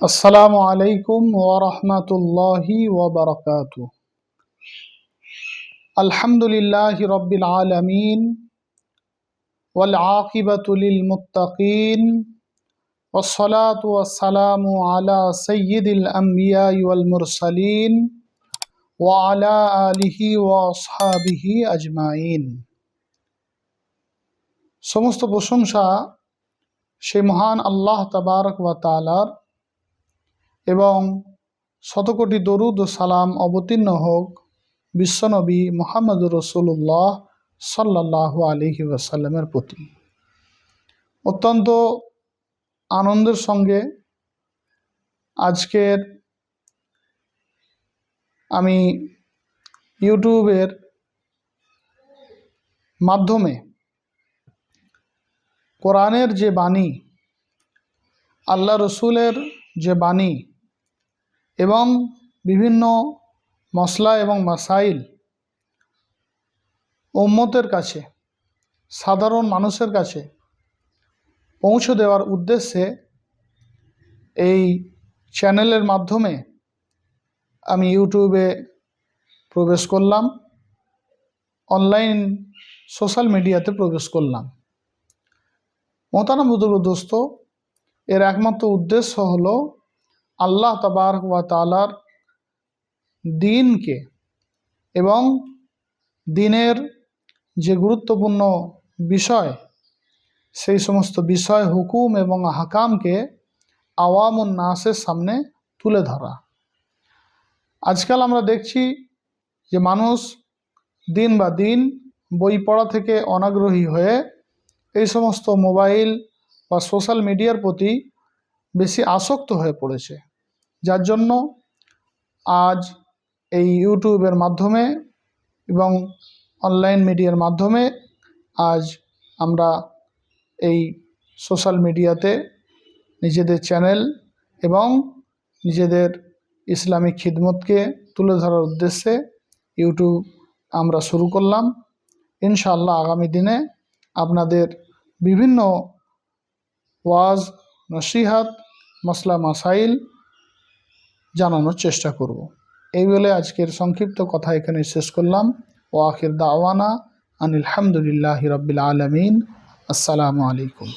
আসসালামু আলাইকুম ওরহমতুল্লাহি ওবরকাত আলহামদুলিল্লাহ রব্বিল আলমিন والعاقبة للمتقين والصلاة والسلام على سيد الأنبياء والمرسلين وعلى آله وأصحابه أجمعين সমস্ত প্রশংসা সেই মহান আল্লাহ তাবারক ওয়া তালার এবং শতকোটি দরুদ সালাম অবতীর্ণ হোক বিশ্বনবী মোহাম্মদ রসুল্লাহ সাল্লাহ আলহি ওয়াসাল্লামের প্রতি। অত্যন্ত আনন্দের সঙ্গে আজকের আমি ইউটিউবের মাধ্যমে কোরআনের যে বাণী আল্লাহ রসুলের যে বাণী এবং বিভিন্ন মশলা এবং মাসাইল ওম্মতের কাছে, সাধারণ মানুষের কাছে পৌঁছে দেওয়ার উদ্দেশ্যে এই চ্যানেলের মাধ্যমে আমি ইউটিউবে প্রবেশ করলাম, অনলাইন সোশ্যাল মিডিয়াতে প্রবেশ করলাম। মতানা বুদুল দোস্ত এর একমাত্র উদ্দেশ্য হলো আল্লাহ তাবার ওয়া তালার দিনকে এবং দিনের যে গুরুত্বপূর্ণ বিষয়, সেই সমস্ত বিষয়, হুকুম এবং হাকামকে আওয়াম নাসের সামনে তুলে ধরা। আজকাল আমরা দেখছি যে মানুষ দিন বা দিন বই পড়া থেকে অনাগ্রহী হয়ে এই সমস্ত মোবাইল বা সোশ্যাল মিডিয়ার প্রতি বেশি আসক্ত হয়ে পড়েছে। যার জন্য আজ এই ইউটিউবের মাধ্যমে এবং অনলাইন মিডিয়ার মাধ্যমে আজ আমরা এই সোশ্যাল মিডিয়াতে নিজেদের চ্যানেল এবং নিজেদের ইসলামিক খিদমতকে তুলে ধরার উদ্দেশ্যে ইউটিউব আমরা শুরু করলাম। ইনশাআল্লাহ আগামী দিনে আপনাদের বিভিন্ন ওয়াজ, নসিহাত মশলা মাসাইল জানানোর চেষ্টা করব। এই বলে আজকের সংক্ষিপ্ত কথা এখানে শেষ করলাম। ও আখির দাওয়ানা আনিল হামদুলিল্লাহ রবিল আলমিন। আসসালামু আলাইকুম।